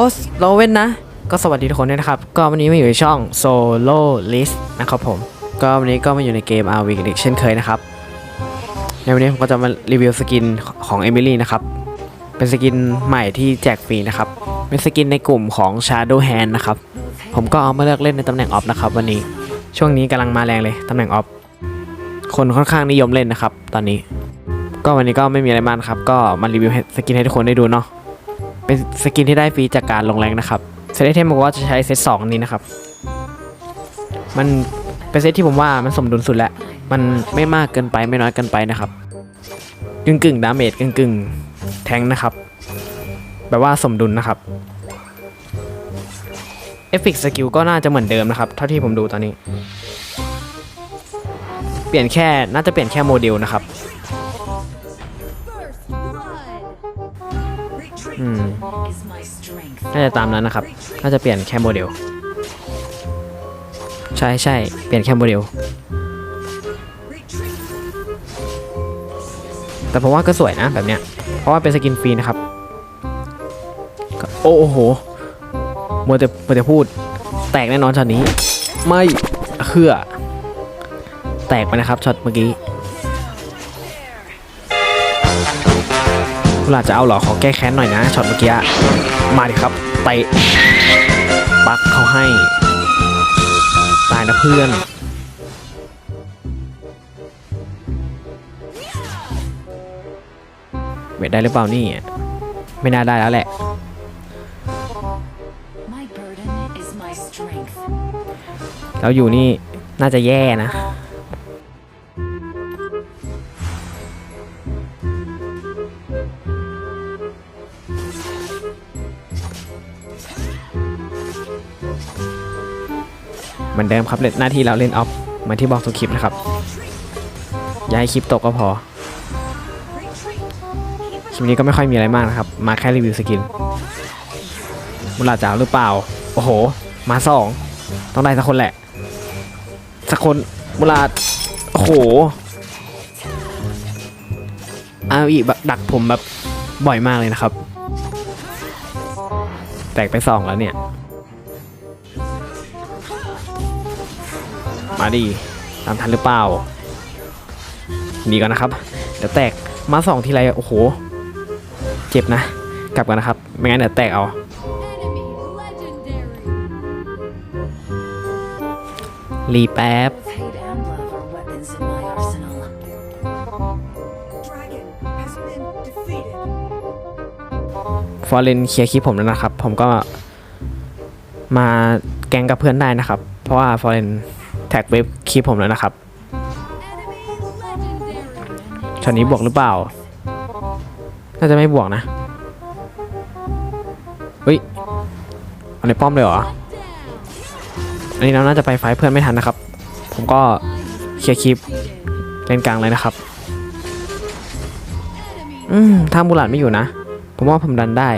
โอสโลเว่นนะ ก็สวัสดีทุกคนด้วยนะครับ ก็วันนี้มาอยู่ในช่อง Solo List นะครับผม ก็วันนี้ก็มาอยู่ในเกม RV กันอีกเช่นเคยนะครับ ในวันนี้ผมก็จะมารีวิวสกินของเอมิลี่นะครับ เป็นสกินใหม่ที่แจกฟรีนะครับ เป็นสกินในกลุ่มของ Shadow Hand นะครับ ผมก็เอามาเลือกเล่นในตำแหน่งออฟนะครับวันนี้ ช่วงนี้กำลังมาแรงเลยตำแหน่งออฟ คนค่อนข้างนิยมเล่นนะครับ ตอนนี้ ก็วันนี้ก็ไม่มีอะไรมากนครับ ก็มารีวิวสกินให้ทุกคนได้ดูเนาะ เป็นสกินที่ได้ฟรีจากการลงแรงนะครับเซตไอเทมบอกว่าจะใช้เซตสองนี้นะครับ มันเป็นเซตที่ผมว่ามันสมดุลสุดแล้ว มันไม่มากเกินไปไม่น้อยเกินไปนะครับกึ่งกึ่งดาเมจกึ่งกึ่งแทงนะครับ แบบว่าสมดุลนะครับเอฟเฟกสกิลก็น่าจะเหมือนเดิมนะครับ เท่าที่ผมดูตอนนี้ เปลี่ยนแค่น่าจะเปลี่ยนแค่โมเดลนะครับ อืมน่าจะตามนั้นนะครับ น่าจะเปลี่ยนแค่โมเดล ใช่ใช่เปลี่ยนแค่โมเดล แต่ผมว่าก็สวยนะแบบเนี้ย เพราะว่าเป็นสกินฟรีนะครับ โอ้โหมัวแต่มัวแต่พูด แตกแน่นอนช็อตนี้ ไม่เขื่อแตกไปนะครับช็อตเมื่อกี้ คุณอาจจะเอาเหรอขอแก้แค้นหน่อยนะช็อตเมื่อกี้อะมาดิครับเตะปักเขาให้ ตายนะเพื่อนเวทได้หรือเปล่านี่ไม่น่าได้แล้วแหละ My burden is my strength. แล้วอยู่นี่น่าจะแย่นะ มือนเดิมครับเล่นหน้าที่เราเล่นออฟเหมือนที่บอกทุกคลิปนะครับ อย่าให้คลิปตกก็พอ คลิปนี้ก็ไม่ค่อยมีอะไรมากนะครับ มาแค่รีวิวสกินมุลาจะเอาหรือเปล่า โอ้โห มาสอง ต้องได้สักคนแหละ สักคนมุลาโอ้โหเอาอีกแบบดักผมแบบบ่อยมากเลยนะครับ แตกไปสองแล้วเนี่ย มาดีตามทันหรือเปล่าหนีก่อนนะครับ เดี๋ยวแตกมาสองทีไรโอ้โห เจ็บนะ กลับกันนะครับ ไม่งั้นเดี๋ยวแตกเอา รีแป๊บฟอร์เรนเคลียร์คลิปผมแล้วนะครับ ผมก็มาแกงกับเพื่อนได้นะครับ เพราะว่าฟอร์เรน แท็กเว็บคลิปผมแล้วนะครับช็อตนี้บวกหรือเปล่า น่าจะไม่บวกนะ เฮ้ย เอาในป้อมเลยเหรอ อันนี้เราน่าจะไปไฟเพื่อนไม่ทันนะครับ ผมก็เคลียร์คลิปเล่นกลางเลยนะครับ อืมถ้ามูลาดไม่อยู่นะ ผมว่าผมดันได้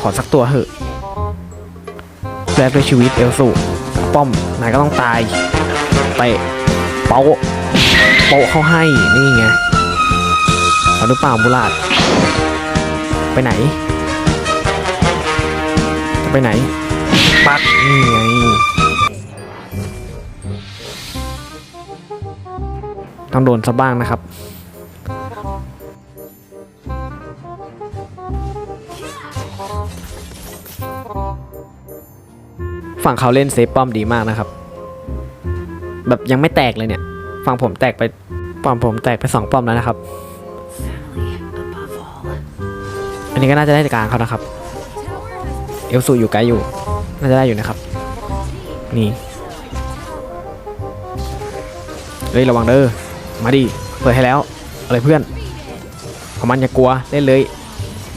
ขอสักตัวเหอะ แลกด้วยชีวิตเอลสูป้อมนายก็ต้องตายเตะเปาโปะเข้าให้นี่ไงเอาหรือเปล่ามูลาดไปไหนจะไปไหนปักนี่ไงต้องโดนซะบ้างนะครับ ฝั่งเขาเล่นเซฟป้อมดีมากนะครับ แบบยังไม่แตกเลยเนี่ย ฝั่งผมแตกไปป้อมผมแตกไปสองป้อมแล้วนะครับ อันนี้ก็น่าจะได้จากกลางเขานะครับ เอลซูอยู่ไกลอยู่ น่าจะได้อยู่นะครับ นี่เฮ้ยระวังเด้อ มาดิ เปิดให้แล้ว อะไรเพื่อนเอามันอย่ากลัว เล่นเลย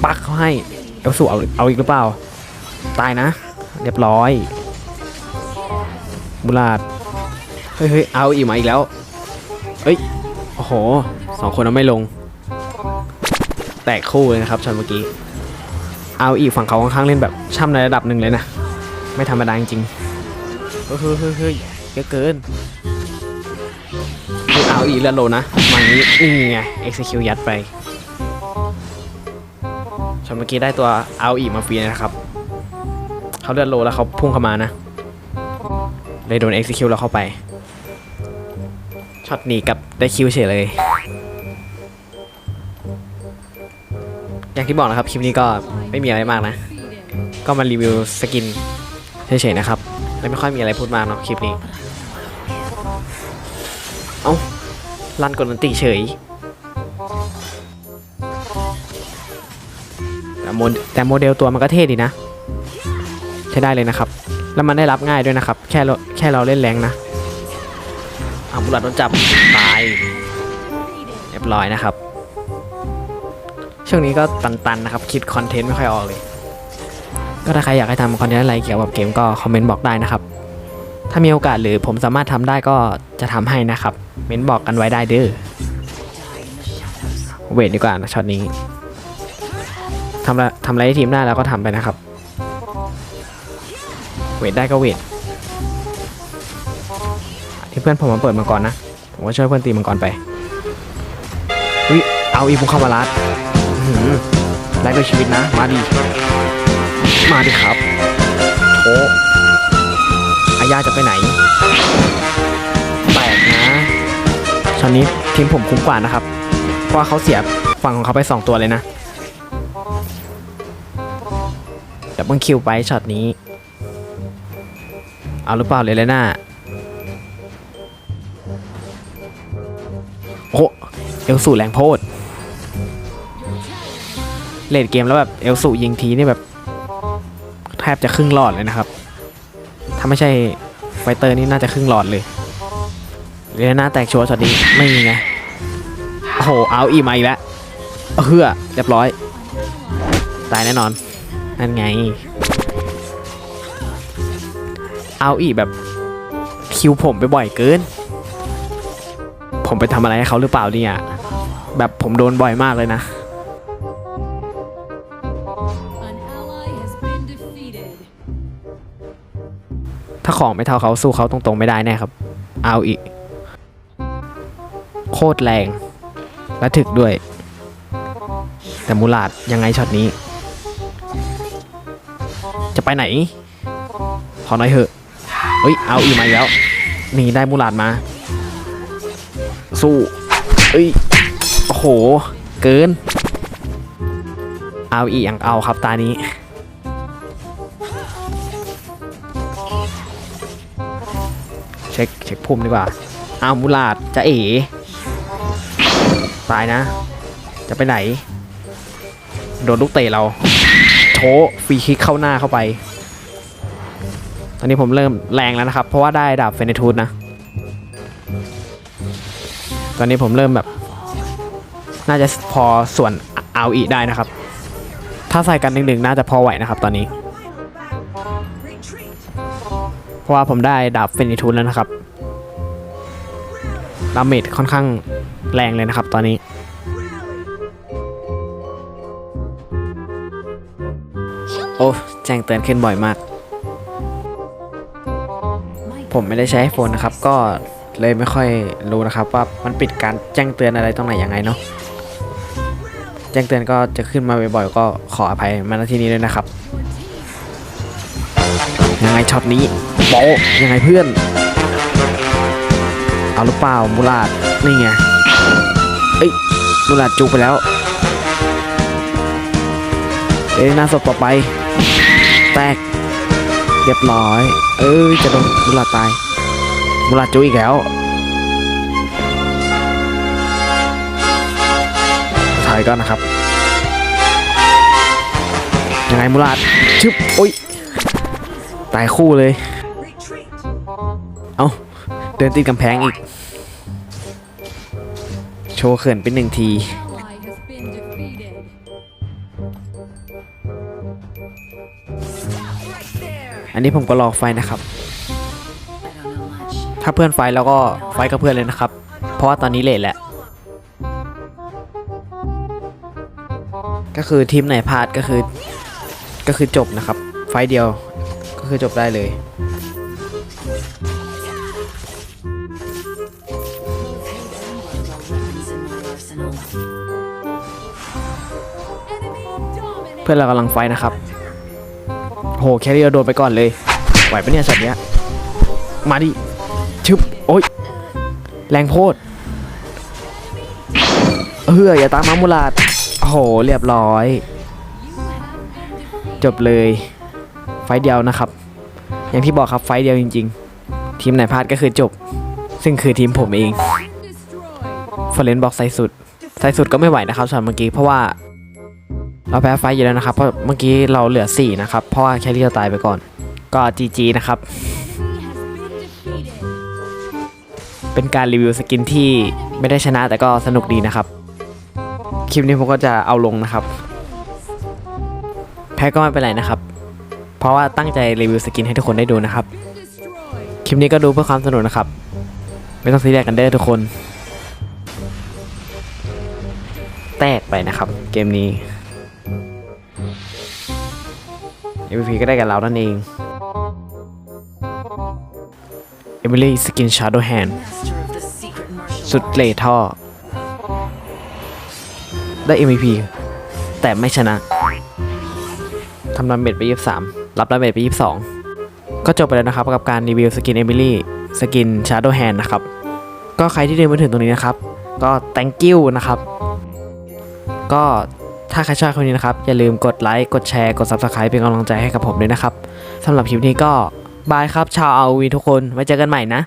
ปักเขาให้ เอลซูเอาเอาอีกหรือเปล่า ตายนะ เรียบร้อย บุลาดเฮ้ยเอาอีกมาอีกแล้ว เฮ้ย โอ้โห สองคนเอาไม่ลง แตกคู่เลยนะครับช็อตเมื่อกี้ เอาอีกฝั่งเขาค่อนข้างเล่นแบบช่ำในระดับหนึ่งเลยนะ ไม่ธรรมดาจริงๆเฮ้ยเฮ้ยเยอะเกิน เอาอีกแล้วโลนะมาอย่างนี้นี่ไง execute ยัดไปช็อตเมื่อกี้ได้ตัวเอาอีมาฟรีนะครับ เขาเลือดโลแล้วเขาพุ่งเข้ามานะ เลยโดน execute แล้วเข้าไป ช็อตหนีกับได้คิวเฉยเลย อย่างที่บอกนะครับ คลิปนี้ก็ไม่มีอะไรมากนะ ก็มารีวิวสกินเฉยๆนะครับ และไม่ค่อยมีอะไรพูดมากเนาะคลิปนี้ เอ้าลั่นกดนันติเฉยแต่โมเดแต่โมเดลตัวมันก็เท่ดีนะ ใช้ได้เลยนะครับ แล้วมันได้รับง่ายด้วยนะครับ แค่เราแค่เราเล่นแรงนะเอาบุหลัดโดนจับตายเรียบร้อยนะครับ ช่วงนี้ก็ตันๆนะครับ คิดคอนเทนต์ไม่ค่อยออกเลย ก็ถ้าใครอยากให้ทำคอนเทนต์อะไรเกี่ยวกับเกมก็คอมเมนต์บอกได้นะครับ ถ้ามีโอกาสหรือผมสามารถทำได้ก็จะทำให้นะครับเม้นบอกกันไว้ได้เด้อเวทดีกว่านะช็อตนี้ทำละทำอะไรให้ทีมได้แล้วก็ทำไปนะครับเวทได้ก็เวทที่เพื่อนผมมาเปิดมาก่อนะ ผมก็ช่วยเพื่อนตีมังกรไปอุ้ยเอาอีพุงเข้ามาลัดอื้อหือแลกด้วยชีวิตนะ มาดี มาดิครับโถอายาจะไปไหนแปลกนะช็อตนี้ทีมผมคุ้มกว่านะครับ เพราะเขาเสียฝั่งของเขาไป 2 ตัวเลยนะดับเบิลคิวไปช็อตนี้ เอาหรือเปล่าเลยเลยน่าโอ้เอลสูแรงโพดเลดเกมแล้วแบบเอลสูยิงทีนี่แบบแทบจะครึ่งหลอดเลยนะครับ ถ้าไม่ใช่ไฟเตอร์นี่น่าจะครึ่งหลอดเลยเรยน่าแตกชัวร์ช็อตนี้ไม่มีไงโอ้โหเอาอีมาอีกแล้วเฮือเรียบร้อย ตายแน่นอน นั่นไง เอาอีแบบคิวผมไปบ่อยเกิน ผมไปทำอะไรให้เขาหรือเปล่าเนี่ย แบบผมโดนบ่อยมากเลยนะ An ally has been defeated. ถ้าของไม่เท่าเขาสู้เขาตรงๆไม่ได้แน่ครับ เอาอีกโคตรแรง และถึกด้วย แต่มูลาดยังไงช็อตนี้ จะไปไหน ขอหน่อยเถอะ เฮ้ย เอาอีกมาแล้ว นี่ได้มูลาดมา สู้เอ้ย โอ้โห เกิน เอาอีกอย่างเอาครับตานี้เช็คเช็คภูมิดีกว่าเอามูลาดจะเอ๋ตายนะ จะไปไหน โดนลูกเตะเรา โชว์ฟรีคิกเข้าหน้าเข้าไป อนนี้ผมเริ่มแรงแล้วนะครับ เพราะว่าได้ดาบเฟเนทูดนะ ตอนนี้ผมเริ่มแบบ น่าจะพอส่วนเอาอีได้นะครับ ถ้าใส่กันหนึ่งๆน่าจะพอไหวนะครับ ตอนนี้ เพราะว่าผมได้ดาบเฟนิทูนแล้วนะครับดาเมจค่อนข้างแรงเลยนะครับ ตอนนี้ โอ้แจ้งเตือนขึ้นบ่อยมาก ผมไม่ได้ใช้ iPhone นะครับ ก็เลยไม่ค่อยรู้นะครับ ว่ามันปิดการแจ้งเตือนอะไรตรงไหนยังไงเนาะแจ้งเตือนก็จะขึ้นมาบ่อยๆก็ขออภัยมาณที่นี้ด้วยนะครับ ยังไงช็อตนี้โบยังไงเพื่อน เอาหรือเปล่ามูลาดนี่ไงเอ้ยมูลาดจุกไปแล้วเอ้ยหน้าสดต่อไป แตก เรียบร้อย เอ้ยจะโดนมูลาตายมูลาจุอีกแล้วถ่ายก่อนนะครับ ยังไงมูลาดชึบโอ้ยตายคู่เลย เอ้าเดินติดกำแพงอีก โชว์เขินเป็นหนึ่งที อันนี้ผมก็รอไฟนะครับ ถ้าเพื่อนไฟแล้วก็ไฟกับเพื่อนเลยนะครับ เพราะว่าตอนนี้เลทแหละ ก็คือทีมไหนพลาดก็คือก็คือจบนะครับ ไฟเดียวก็คือจบได้เลยเพื่อนเรากำลังไฟนะครับ โหแครี่เราโดนไปก่อนเลย ไหวปะเนี่ยสัตว์เนี้ย มาดิ ชึบ โอ๊ยแรงโพดเอออย่าตามมามูลาดโอ้โห เรียบร้อย จบเลย ไฟเดียวนะครับ อย่างที่บอกครับไฟเดียวจริง ๆ ทีมไหนพลาดก็คือจบ ซึ่งคือทีมผมเองฟอร์เรนบอกไซสุดไซสุดก็ไม่ไหวนะครับสำหรับเมื่อกี้เพราะว่า เราแพ้ไฟอยู่แล้วนะครับ เพราะเมื่อกี้เราเหลือ 4 นะครับ เพราะว่าแครี่เราตายไปก่อน ก็จีจีนะครับ เป็นการรีวิวสกินที่ไม่ได้ชนะแต่ก็สนุกดีนะครับ คลิปนี้ผมก็จะเอาลงนะครับ แพ้ก็ไม่เป็นไรนะครับ เพราะว่าตั้งใจรีวิวสกินให้ทุกคนได้ดูนะครับ คลิปนี้ก็ดูเพื่อความสนุกนะครับ ไม่ต้องซีเรียสกันเด้อทุกคน แตกไปนะครับ เกมนี้ MVP ก็ได้กับเรานั่นเอง Emily Skin Shadow Hand Master of the secret martial สุดเลท่อ ได้ MVP แต่ไม่ชนะทำดาเมจไป 23 รับดาเมจไป 22 ก็จบไปแล้วนะครับกับการรีวิวสกิน Emily สกิน Shadow Hand นะครับ ก็ใครที่เดินมาถึงตรงนี้นะครับ ก็ thank you นะครับ ก็ ถ้าใครชอบคลิปนี้นะครับ อย่าลืมกดไลค์กดแชร์กด Subscribe เป็นกำลังใจให้กับผมด้วยนะครับสำหรับคลิปนี้ก็บายครับ ชาวอาวีทุกคนไว้เจอกันใหม่นะ